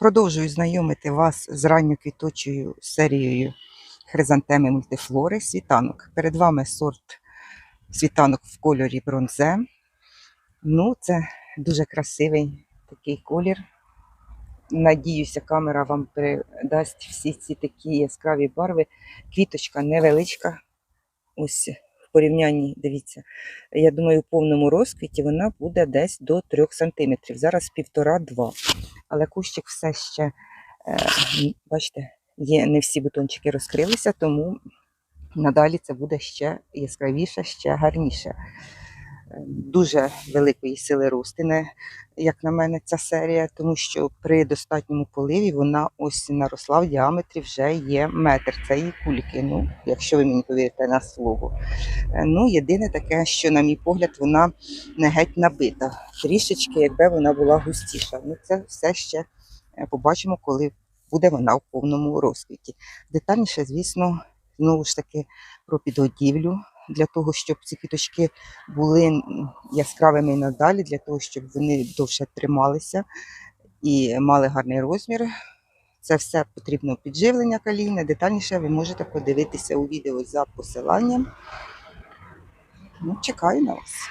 Продовжую знайомити вас з ранньоквіточою серією хризантеми мультифлори світанок. Перед вами сорт світанок в кольорі бронзе. Ну, це дуже красивий такий колір. Надіюся, камера вам передасть всі ці такі яскраві барви. Квіточка невеличка. Ось в порівнянні, дивіться, я думаю, у повному розквіті вона буде десь до 3 см. Зараз 1,5-2 але кущик все ще, е, бачите, є, не всі бутончики розкрилися, тому надалі це буде ще яскравіше, ще гарніше. Дуже великої сили ростине, як на мене, ця серія, тому що при достатньому поливі вона ось наросла в діаметрі вже є метр. Це її кульки. Ну, якщо ви мені повірите на слово. Е, Ну, єдине таке, що, на мій погляд, вона не геть набита. Трішечки, якби вона була густіша. Ну, це все ще е, побачимо, коли буде вона в повному розквіті. Детальніше, звісно, знову ж таки про підгодівлю. Для того, щоб ці квіточки були яскравими і надалі, для того, щоб вони довше трималися і мали гарний розмір. Це все потрібно підживлення калійне. Детальніше ви можете подивитися у відео за посиланням. Ну, чекаю на вас.